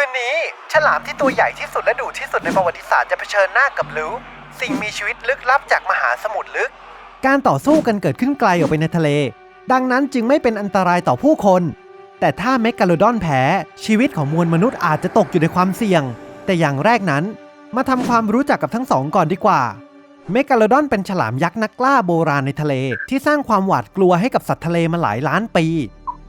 คืนนี้ ฉลามที่ตัวใหญ่ที่สุดและดุที่สุดในประวัติศาสตร์จะเผชิญหน้ากับลูสิ่งมีชีวิตลึกลับจากมหาสมุทรลึก การต่อสู้กันเกิดขึ้นไกลออกไปในทะเล ดังนั้นจึงไม่เป็นอันตรายต่อผู้คน แต่ถ้าเมกาโลดอนแพ้ชีวิตของมวลมนุษย์อาจจะตกอยู่ในความเสี่ยง แต่อย่างแรกนั้น มาทำความรู้จักกับทั้งสองก่อนดีกว่า เมกาโลดอนเป็นฉลามยักษ์นักล่าโบราณในทะเล ที่สร้างความหวาดกลัวให้กับสัตว์ทะเลมาหลายล้านปี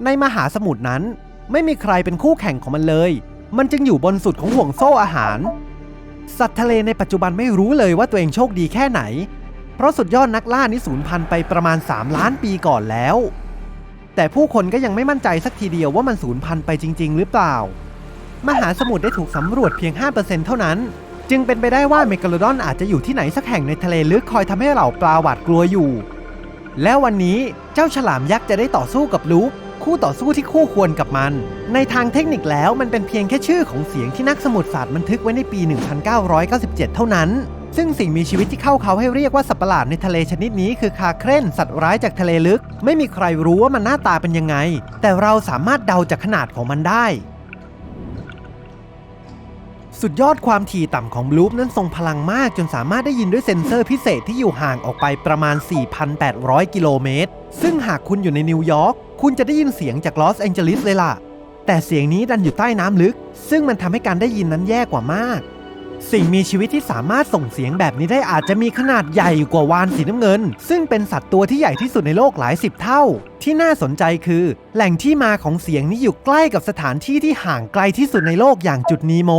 ในมหาสมุทรนั้น ไม่มีใครเป็นคู่แข่งของมันเลย มันจึงอยู่บนสุดของห่วงโซ่อาหาร สัตว์ทะเลในปัจจุบันไม่รู้เลยว่าตัวเองโชคดีแค่ไหน เพราะสุดยอดนักล่านี้สูญพันธุ์ไปประมาณ 3 ล้านปีก่อนแล้ว แต่ผู้คนก็ยังไม่มั่นใจสักทีเดียวว่ามันสูญพันธุ์ไปจริง ๆ หรือเปล่า มหาสมุทรได้ถูกสำรวจเพียง 5%เท่านั้น จึงเป็นไปได้ว่าเมกาโลดอนอาจจะอยู่ที่ไหนสักแห่งในทะเลลึกคอยทำให้เหล่าปลาหวาดกลัวอยู่ แล้ววันนี้เจ้าฉลามยักษ์จะได้ต่อสู้กับลูป คู่ต่อสู้ที่คู่ควรกับมัน ในทางเทคนิคแล้วมันเป็นเพียงแค่ชื่อของเสียงที่นักสมุทรศาสตร์บันทึกไว้ในปี 1997 เท่านั้น ซึ่งสิ่งมีชีวิตที่เข้าเขาให้เรียกว่าสัตว์ประหลาดในทะเลชนิดนี้คือคาเครนสัตว์ร้ายจากทะเลลึก ไม่มีใครรู้ว่ามันหน้าตาเป็นยังไง แต่เราสามารถเดาจากขนาดของมันได้ สุดยอดความถี่ต่ำของบลูปนั้นทรงพลังมากจนสามารถได้ยินด้วยเซ็นเซอร์พิเศษที่อยู่ห่างออกไปประมาณ 4,800 กิโลเมตร ซึ่งหากคุณอยู่ในนิวยอร์กคุณจะได้ยินเสียงจากลอสแองเจลิสเลยล่ะ แต่เสียงนี้ดันอยู่ใต้น้ำลึก ซึ่งมันทำให้การได้ยินนั้นแย่กว่ามาก สิ่งมีชีวิตที่สามารถส่งเสียงแบบนี้ได้อาจจะมีขนาดใหญ่กว่าวานสีน้ำเงิน ซึ่งเป็นสัตว์ตัวที่ใหญ่ที่สุดในโลกหลายสิบเท่า ที่น่าสนใจคือ แหล่งที่มาของเสียงนี้อยู่ใกล้กับสถานที่ที่ห่างไกลที่สุดในโลกอย่างจุดนีโม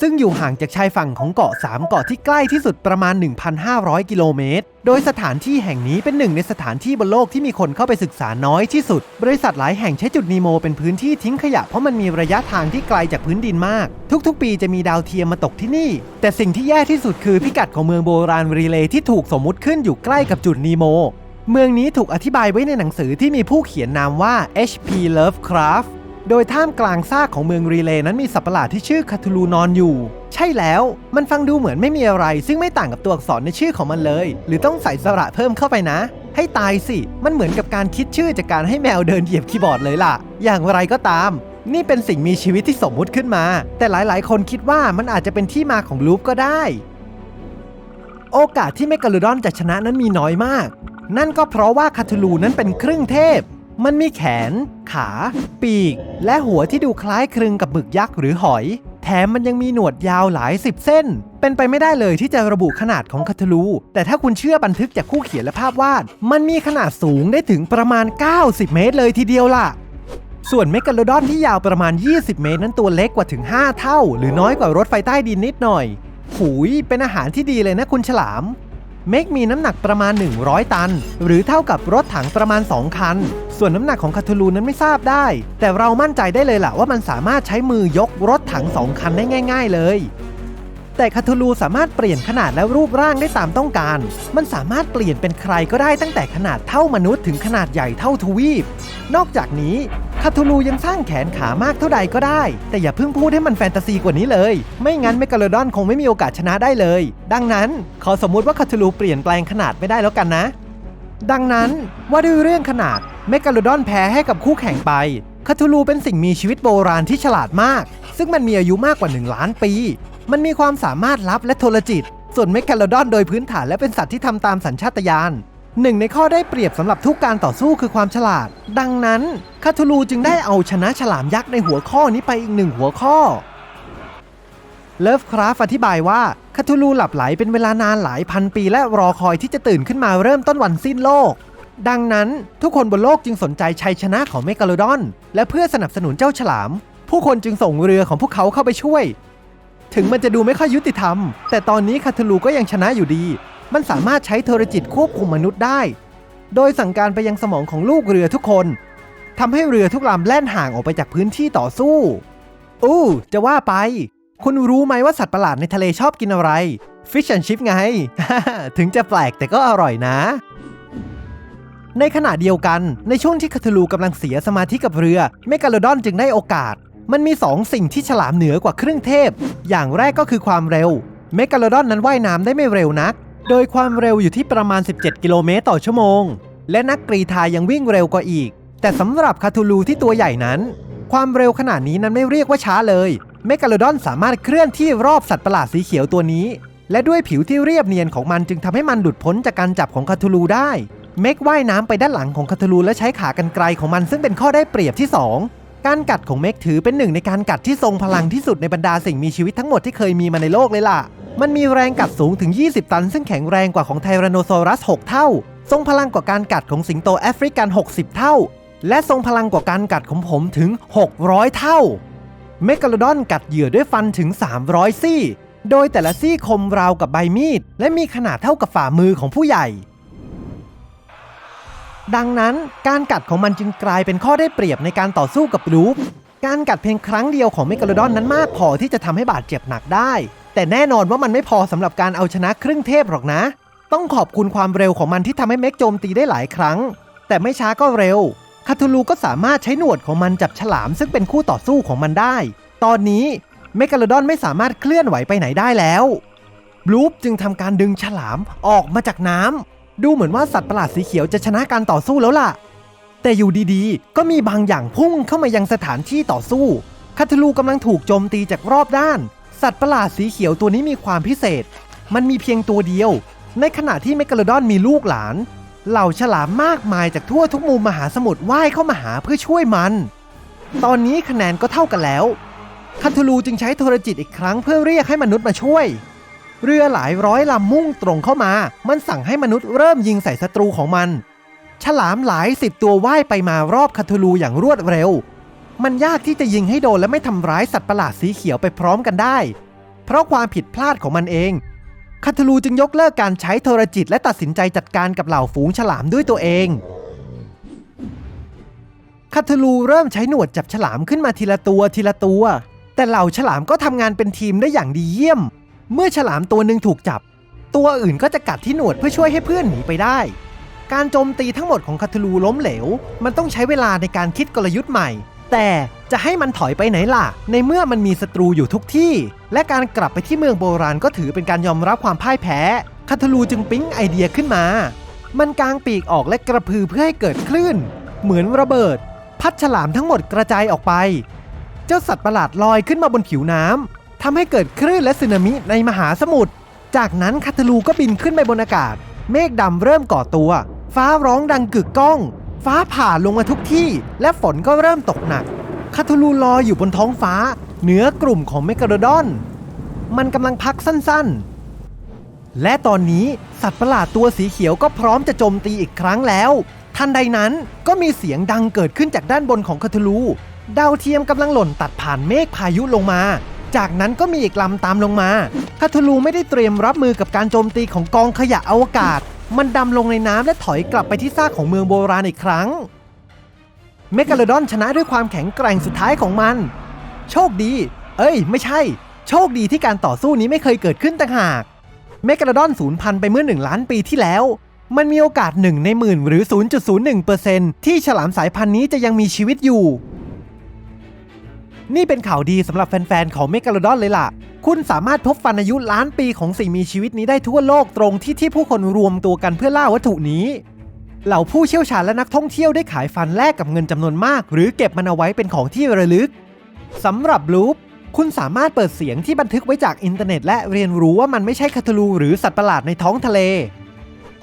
ซึ่งอยู่ห่างจากชายฝั่งของเกาะ 3 เกาะที่ใกล้ที่สุดประมาณ 1,500 กิโลเมตร โดยสถานที่แห่งนี้เป็นหนึ่งในสถานที่บนโลกที่มีคนเข้าไปศึกษาน้อยที่สุด บริษัทหลายแห่งใช้จุดนีโมเป็นพื้นที่ทิ้งขยะเพราะมันมีระยะทางที่ไกลจากพื้นดินมาก ทุกๆ ปีจะมีดาวเทียมมาตกที่นี่ แต่สิ่งที่แย่ที่สุดคือพิกัดของเมืองโบราณรีเลย์ที่ถูกสมมุติขึ้นอยู่ใกล้กับจุดนีโมเมืองนี้ถูกอธิบายไว้ในหนังสือที่มีผู้เขียนนามว่า H.P. Lovecraft โดยท่ามกลางซากของเมืองรีเลย์นั้นมีสัตว์ประหลาดที่ชื่อคาทูลูนอนอยู่ ใช่แล้ว มันฟังดูเหมือนไม่มีอะไร ซึ่งไม่ต่างกับตัวอักษรในชื่อของมันเลย หรือต้องใส่สระเพิ่มเข้าไปนะ ให้ตายสิ มันเหมือนกับการคิดชื่อจากการให้แมวเดินเหยียบคีย์บอร์ดเลยล่ะ อย่างไรก็ตาม นี่เป็นสิ่งมีชีวิตที่สมมุติขึ้นมา แต่หลายๆ คนคิดว่ามันอาจจะเป็นที่มาของลูปก็ได้ โอกาสที่เมกาโลดอนจะชนะนั้นมีน้อยมาก นั่นก็เพราะว่าคาทูลูนั้นเป็นครึ่งเทพ มันมีแขน ขา ปีก และหัวที่ดูคล้ายคลึงกับหมึกยักษ์หรือหอย แถมมันยังมีหนวดยาวหลายสิบเส้น เป็นไปไม่ได้เลยที่จะระบุขนาดของคาทลู แต่ถ้าคุณเชื่อบันทึกจากคู่เขียนและภาพวาด มันมีขนาดสูงได้ถึงประมาณ 90 เมตรเลยทีเดียวล่ะส่วนเมกาโลดอนที่ยาวประมาณ 20 เมตร นั้นตัวเล็กกว่าถึง 5 เท่า หรือน้อยกว่ารถไฟใต้ดินนิดหน่อย หูย เป็นอาหารที่ดีเลยนะคุณฉลาม เมกมีน้ำหนักประมาณ 100 ตัน หรือเท่ากับรถถังประมาณ 2 คัน ส่วนน้ำหนักของคาทูลูนั้นไม่ทราบได้ แต่เรามั่นใจได้เลยล่ะว่ามันสามารถใช้มือยกรถถัง 2 คันได้ง่าย ๆ เลยแต่คาทูลูสามารถเปลี่ยนขนาดและรูปร่างได้ตามต้องการ มันสามารถเปลี่ยนเป็นใครก็ได้ตั้งแต่ขนาดเท่ามนุษย์ถึงขนาดใหญ่เท่าทวีป นอกจากนี้าทูลูยังสร้างแขนขามากเท่าใดก็ได้ แต่อย่าเพิ่งพูดให้มันแฟนตาซีกว่านี้เลย ไม่งั้นเมกาโลดอนคงไม่มีโอกาสชนะได้เลย ดังนั้นขอสมมุติว่าคาทูลูเปลี่ยนแปลงขนาดไม่ได้แล้วกันนะ ดังนั้นว่าด้วยเรื่องขนาดเมกาโลดอนแพ้ให้กับคู่แข่งไปคาทูลูเป็นสิ่งมีชีวิตโบราณที่ฉลาดมาก ซึ่งมันมีอายุมากกว่า 1 ล้านปี มันมีความสามารถลับและโทรจิต ส่วนเมกาโลดอนโดยพื้นฐานและเป็นสัตว์ที่ทำตามสัญชาตญาณ หนึ่งในข้อได้เปรียบสำหรับทุกการต่อสู้คือความฉลาด ดังนั้นคาทูลูจึงได้เอาชนะฉลามยักษ์ในหัวข้อนี้ไปอีกหนึ่งหัวข้อเลิฟคราฟอธิบายว่าคาทูลูหลับไหลเป็นเวลานานหลายพันปีและรอคอยที่จะตื่นขึ้นมาเริ่มต้นวันสิ้นโลก ดังนั้นทุกคนบนโลกจึงสนใจชัยชนะของเมกาโลดอน และเพื่อสนับสนุนเจ้าฉลาม ผู้คนจึงส่งเรือของพวกเขาเข้าไปช่วย ถึงมันจะดูไม่ค่อยยุติธรรม แต่ตอนนี้คาทูลูก็ยังชนะอยู่ดี มันสามารถใช้โทรจิตควบคุมมนุษย์ได้ โดยสั่งการไปยังสมองของลูกเรือทุกคนทำให้เรือทุกลำแล่นห่างออกไปจากพื้นที่ต่อสู้ อู้จะว่าไป คุณรู้ไหมว่าสัตว์ประหลาดในทะเลชอบกินอะไร Fish and Chip ไง ถึงจะแปลกแต่ก็อร่อยนะ ในขณะเดียวกัน ในช่วงที่คาทูลูกำลังเสียสมาธิกับเรือ เมกาโลดอนจึงได้โอกาส มันมี2สิ่งที่ฉลามเหนือกว่าครึ่งเทพ อย่างแรกก็คือความเร็ว เมกาโลดอนนั้นว่ายน้ำได้ไม่เร็วนัก โดยความเร็วอยู่ที่ประมาณ 17 กิโลเมตรต่อชั่วโมง และนักกรีธายังวิ่งเร็วกว่าอีก แต่สำหรับคาทูลูที่ตัวใหญ่นั้น ความเร็วขนาดนี้นั้นไม่เรียกว่าช้าเลยเมกาโลดอนสามารถเคลื่อนที่รอบสัตว์ประหลาดสีเขียวตัวนี้ และด้วยผิวที่เรียบเนียนของมันจึงทำให้มันหลุดพ้นจากการจับของคาทูลูได้เมกว่ายน้ำไปด้านหลังของคาทูลูและใช้ขากรรไกรของมันซึ่งเป็นข้อได้เปรียบที่ 2 การกัดของเมกถือเป็นหนึ่งในการกัดที่ทรงพลังที่สุดในบรรดาสิ่งมีชีวิตทั้งหมดที่เคยมีมาในโลกเลยล่ะ มันมีแรงกัดสูงถึง 20 ตัน ซึ่งแข็งแรงกว่าของไทแรโนซอรัส 6 เท่า ทรงพลังกว่าการกัดของสิงโตแอฟริกัน 60 เท่า และทรงพลังกว่าการกัดของผมถึง 600 เท่า เมกาโลดอนกัดเหยื่อด้วยฟันถึง 300 ซี่ โดยแต่ละซี่คมราวกับใบมีด และมีขนาดเท่ากับฝ่ามือของผู้ใหญ่ ดังนั้นการกัดของมันจึงกลายเป็นข้อได้เปรียบในการต่อสู้กับลูปการกัดเพียงครั้งเดียวของเมกาโลดอนนั้นมากพอที่จะทำให้บาดเจ็บหนักได้แต่แน่นอนว่ามันไม่พอสำหรับการเอาชนะครึ่งเทพหรอกนะ ต้องขอบคุณความเร็วของมันที่ทำให้เมกโจมตีได้หลายครั้ง แต่ไม่ช้าก็เร็วคาทูลูก็สามารถใช้หนวดของมันจับฉลามซึ่งเป็นคู่ต่อสู้ของมันได้ ตอนนี้เมกาโลดอนไม่สามารถเคลื่อนไหวไปไหนได้แล้วบลูปจึงทำการดึงฉลามออกมาจากน้ำดูเหมือนว่าสัตว์ประหลาดสีเขียวจะชนะการต่อสู้แล้วล่ะ แต่อยู่ดีๆ ก็มีบางอย่างพุ่งเข้ามายังสถานที่ต่อสู้คาทูลูกำลังถูกโจมตีจากรอบด้าน สัตว์ประหลาดสีเขียวตัวนี้มีความพิเศษ มันมีเพียงตัวเดียว ในขณะที่เมกาโลดอนมีลูกหลาน เหล่าฉลามมากมายจากทั่วทุกมุมมหาสมุทรว่ายเข้ามาหาเพื่อช่วยมัน ตอนนี้คะแนนก็เท่ากันแล้วคาทูลูจึงใช้โทรจิตอีกครั้งเพื่อเรียกให้มนุษย์มาช่วย เรือหลายร้อยลำมุ่งตรงเข้ามา มันสั่งให้มนุษย์เริ่มยิงใส่ศัตรูของมัน ฉลามหลายสิบตัวว่ายไปมารอบคาทูลูอย่างรวดเร็ว มันยากที่จะยิงให้โดนและไม่ทำร้ายสัตว์ประหลาดสีเขียวไปพร้อมกันได้ เพราะความผิดพลาดของมันเองคาทูลูจึงยกเลิกการใช้โทรจิตและตัดสินใจจัดการกับเหล่าฝูงฉลามด้วยตัวเองคาทูลูเริ่มใช้หนวดจับฉลามขึ้นมาทีละตัวทีละตัว แต่เหล่าฉลามก็ทำงานเป็นทีมได้อย่างดีเยี่ยม เมื่อฉลามตัวหนึ่งถูกจับ ตัวอื่นก็จะกัดที่หนวดเพื่อช่วยให้เพื่อนหนีไปได้ การโจมตีทั้งหมดของคาทูลูล้มเหลว มันต้องใช้เวลาในการคิดกลยุทธ์ใหม่ แต่จะให้มันถอยไปไหนล่ะ ในเมื่อมันมีศัตรูอยู่ทุกที่ และการกลับไปที่เมืองโบราณก็ถือเป็นการยอมรับความพ่ายแพ้คาทูลูจึงปิ๊งไอเดียขึ้นมา มันกางปีกออกและกระพือเพื่อให้เกิดคลื่น เหมือนระเบิด พัดฉลามทั้งหมดกระจายออกไป เจ้าสัตว์ประหลาดลอยขึ้นมาบนผิวน้ำทำให้เกิดคลื่นและสึนามิในมหาสมุทร จากนั้นคาทาลูก็บินขึ้นไปบนอากาศ เมฆดำเริ่มก่อตัว ฟ้าร้องดังกึกก้อง ฟ้าผ่าลงมาทุกที่ และฝนก็เริ่มตกหนัก คาทาลูลอยอยู่บนท้องฟ้า เหนือกลุ่มของเมกาโดดอน มันกำลังพักสั้นๆ และตอนนี้สัตว์ประหลาดตัวสีเขียวก็พร้อมจะโจมตีอีกครั้งแล้ว ทันใดนั้นก็มีเสียงดังเกิดขึ้นจากด้านบนของคาทาลูดาวเทียมกำลังหล่นตัดผ่านเมฆพายุลงมา จากนั้นก็มีอีกลำตามลงมาคาทาลูไม่ได้เตรียมรับมือกับการโจมตีของกองขยะอวกาศ มันดำลงในน้ำและถอยกลับไปที่ซากของเมืองโบราณอีกครั้ง เมกาโลดอนชนะด้วยความแข็งแกร่งสุดท้ายของมัน โชคดี เอ้ย ไม่ใช่ โชคดีที่การต่อสู้นี้ไม่เคยเกิดขึ้นต่างหาก เมกาโลดอนสูญพันธุ์ไปเมื่อ 1 ล้านปีที่แล้ว มันมีโอกาส1ในหมื่นหรือ 0.01%ที่ฉลามสายพันธุ์นี้จะยังมีชีวิตอยู่ นี่เป็นข่าวดีสำหรับแฟนๆ ของเมกาโลดอนเลยล่ะ คุณสามารถพบฟันอายุล้านปีของสิ่งมีชีวิตนี้ได้ทั่วโลกตรงที่ที่ผู้คนรวมตัวกันเพื่อล่าวัตถุนี้ เหล่าผู้เชี่ยวชาญและนักท่องเที่ยวได้ขายฟันแลกกับเงินจำนวนมาก หรือเก็บมันเอาไว้เป็นของที่ระลึกสำหรับลูปคุณสามารถเปิดเสียงที่บันทึกไว้จากอินเทอร์เน็ต และเรียนรู้ว่ามันไม่ใช่คาทลูหรือสัตว์ประหลาดในท้องทะเล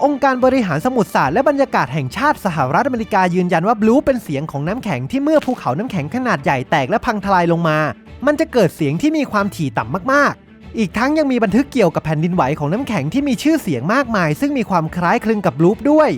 องค์การบริหารสมุทรศาสตร์และบรรยากาศแห่งชาติสหรัฐอเมริกายืนยันว่าบลูเป็นเสียงของน้ำแข็งที่เมื่อภูเขาน้ำแข็งขนาดใหญ่แตกและพังทลายลงมา มันจะเกิดเสียงที่มีความถี่ต่ำมากๆ อีกทั้งยังมีบันทึกเกี่ยวกับแผ่นดินไหวของน้ำแข็งที่มีชื่อเสียงมากมาย ซึ่งมีความคล้ายคลึงกับบลูด้วย